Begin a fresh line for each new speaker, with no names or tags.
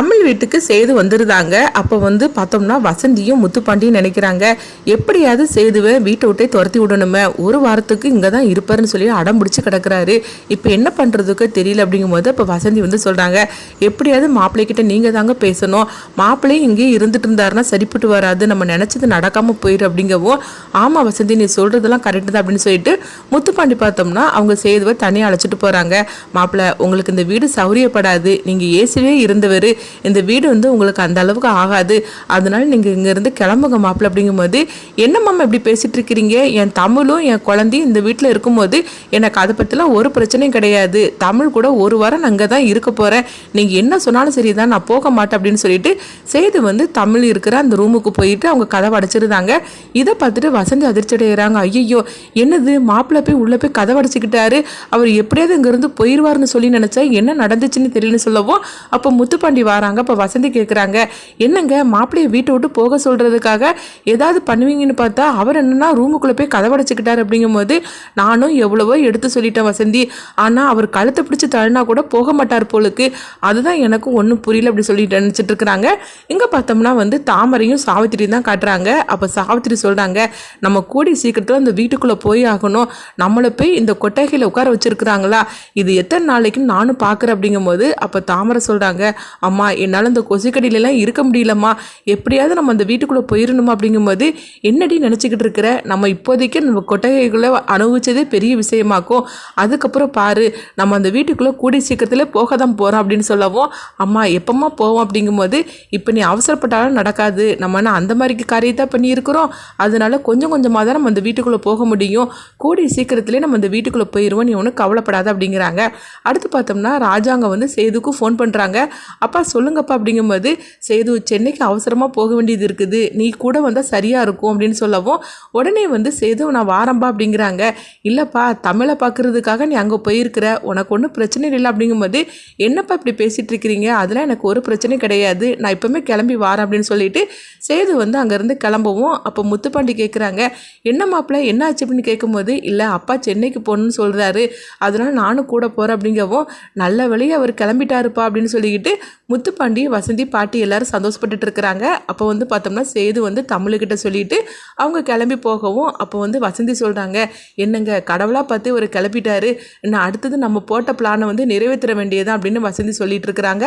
தமிழ் வீட்டுக்கு சேது வந்துருந்தாங்க. அப்போ வந்து பார்த்தோம்னா வசந்தியும் முத்துப்பாண்டியும் நினைக்கிறாங்க. எப்படியாவது சேதுவை வீட்டை விட்டே துரத்தி விடணுமே. ஒரு வாரத்துக்கு இங்கே தான் இருப்பாருன்னு சொல்லி அடம் பிடிச்சி கிடக்குறாரு. இப்போ என்ன பண்ணுறதுக்கு தெரியல அப்படிங்கும்போது இப்போ வசந்தி வந்து சொல்கிறாங்க எப்படியாவது மாப்பிள்ளைக்கிட்ட நீங்கள் தாங்க பேசணும். மாப்பிள்ளையும் இங்கேயே இருந்துட்டு இருந்தாருன்னா சரிப்பட்டு வராது. நம்ம நினச்சது நடக்காமல் போயிடும் அப்படிங்கவும் ஆமாம் வசந்தி நீ சொல்கிறதெல்லாம் கரெக்டு தான் அப்படின்னு சொல்லிட்டு முத்துப்பாண்டி பார்த்தோம்னா அவங்க சேதுவை தனியாக அழைச்சிட்டு போகிறாங்க மாப்பிள்ளை உங்களுக்கு இந்த வீடு சௌரியப்படாது. நீங்கள் ஏசுவே இருந்தவர். இந்த வீடு வந்து உங்களுக்கு அந்த அளவுக்கு ஆகாது. அதனால நீங்கள் இங்கேருந்து கிளம்புங்க மாப்பிள்ள. அப்படிங்கும்போது என்ன மாமா இப்படி பேசிட்டு இருக்கிறீங்க? என் தமிழும் என் குழந்தையும் இந்த வீட்டில் இருக்கும்போது எனக்கு அதை பற்றிலாம் ஒரு பிரச்சனையும் கிடையாது. தமிழ் கூட ஒரு வாரம் நான் அங்கே தான் இருக்க போகிறேன் நீங்கள் என்ன சொன்னாலும் சரி தான் நான் போக மாட்டேன். அப்படின்னு சொல்லிட்டு சேது வந்து தமிழ் இருக்கிற அந்த ரூமுக்கு போயிட்டு அவங்க கதவை அடைச்சிருந்தாங்க. இதை பார்த்துட்டு வசந்தி அதிர்ச்சி அடைகிறாங்க ஐயோ என்னது? மாப்பிள்ளை போய் உள்ளே போய் கதவை அடைச்சிக்கிட்டாரு. அவர் எப்படியாவது இங்கேருந்து போயிடுவார்னு சொல்லி நினச்சா என்ன நடந்துச்சுன்னு தெரியலன்னு சொல்லவும் அப்போ முத்துப்பாண்டி வராங்க. அப்போ வசந்தி கேட்குறாங்க என்னங்க மாப்பிள்ளையை வீட்டை விட்டு போக சொல்கிறதுக்காக ஏதாவது பண்ணுவீங்கன்னு பார்த்தா அவர் என்னென்னா ரூமுக்குள்ளே போய் கதவடைச்சிக்கிட்டாரு. அப்படிங்கும்போது நானும் எவ்வளவோ எடுத்து சொல்லிட்டேன் வசந்தி. ஆனால் அவர் கழுத்தை பிடிச்சி தழுனா கூட போக மாட்டார் போலுக்கு. அதுதான் எனக்கும் ஒன்றும் புரியல அப்படி சொல்லிட்டு நினச்சிட்டு இருக்கிறாங்க. இங்கே பார்த்தோம்னா வந்து தாமரையும் சாவித்திரியும் தான் காட்டுறாங்க. அப்போ சாவித்திரி சொல்கிறாங்க நம்ம கூடி சீக்கிரத்தில் அந்த வீட்டுக்குள்ளே போய் ஆகணும். நம்மளை போய் இந்த கொட்டகையில் உட்கார வச்சுருக்குறாங்களா? இது எத்தனை நாளைக்குன்னு நானும் பார்க்குறேன். அப்படிங்கும்போது அப்போ தாமரை சொல்கிறாங்க அம்மா என்னால் இந்த கொசுக்கடியிலலாம் இருக்க முடியலம்மா. எப்படியாவது நம்ம அந்த வீட்டுக்குள்ளே போயிடணுமா அப்படிங்கும்போது என்னடி நினச்சிக்கிட்டு இருக்கிற? நம்ம இப்போதைக்கு நம்ம கொட்டகைகளை அனுபவிச்சதே பெரிய விஷயமாக்கும். அதுக்கப்புறம் பாரு நம்ம அந்த வீட்டுக்குள்ளே கூடி சீக்கிரத்தில் போக தான் போகிறோம் அப்படின்னு சொல்லவும் அம்மா எப்போம்மா போவோம் அப்படிங்கும்போது இப்போ நீ அவசரப்பட்டாலும் நடக்காது. நம்ம அந்த மாதிரி காரியத்தை பண்ணியிருக்கிறோம்? அதனால கொஞ்சம் கொஞ்சமாக தான் நம்ம அந்த வீட்டுக்குள்ளே போக முடியும். கூடி சீக்கிரத்திலே நம்ம அந்த வீட்டுக்குள்ளே போயிடுவோம் நீ ஒன்றும் கவலைப்படாத அப்படிங்கிறாங்க. அடுத்து பார்த்தோம்னா ராஜாங்க வந்து சேதுக்கும் ஃபோன் பண்ணுறாங்க அப்பா சொல்லுங்கப்பா அப்படிங்கும்போது சேது சென்னைக்கு அவசரமாக போக வேண்டியது இருக்குது. நீ கூட வந்தால் சரியாக இருக்கும் அப்படின்னு சொல்லவும் உடனே வந்து சேது நான் வாரம்பா அப்படிங்கிறாங்க. இல்லைப்பா தமிழை பார்க்குறதுக்காக நீ அங்கே போயிருக்கிற. உனக்கு ஒன்றும் பிரச்சனை இல்லை அப்படிங்கும்போது என்னப்பா இப்படி பேசிகிட்டு இருக்கிறீங்க? அதெல்லாம் எனக்கு ஒரு பிரச்சனையும் கிடையாது. நான் இப்போவுமே கிளம்பி வாரேன் அப்படின்னு சொல்லிட்டு சேது வந்து அங்கேருந்து கிளம்பவும் அப்போ முத்துப்பாண்டி கேட்குறாங்க என்ன மாப்பிள்ள என்ன ஆச்சு அப்படின்னு கேட்கும்போது இல்லை அப்பா சென்னைக்கு போகணுன்னு சொல்கிறாரு அதனால் நானும் கூட போகிறேன் அப்படிங்கவும் நல்ல வழியை அவர் கிளம்பிட்டாருப்பா அப்படின்னு சொல்லிக்கிட்டு முத்துப்பாண்டி வசந்தி பாட்டி எல்லாரும் சந்தோஷப்பட்டுட்டு இருக்கிறாங்க. அப்போ வந்து பார்த்தோம்னா சேது வந்து தமிழுக்கிட்ட சொல்லிட்டு அவங்க கிளம்பி போகவும் அப்போ வந்து வசந்தி சொல்கிறாங்க என்னங்க கடவுளாக பார்த்து ஒரு கிளப்பிட்டாரு. நான் அடுத்தது நம்ம போட்ட பிளானை வந்து நிறைவேற்ற வேண்டியதான் அப்படின்னு வசந்தி சொல்லிட்டு இருக்கிறாங்க.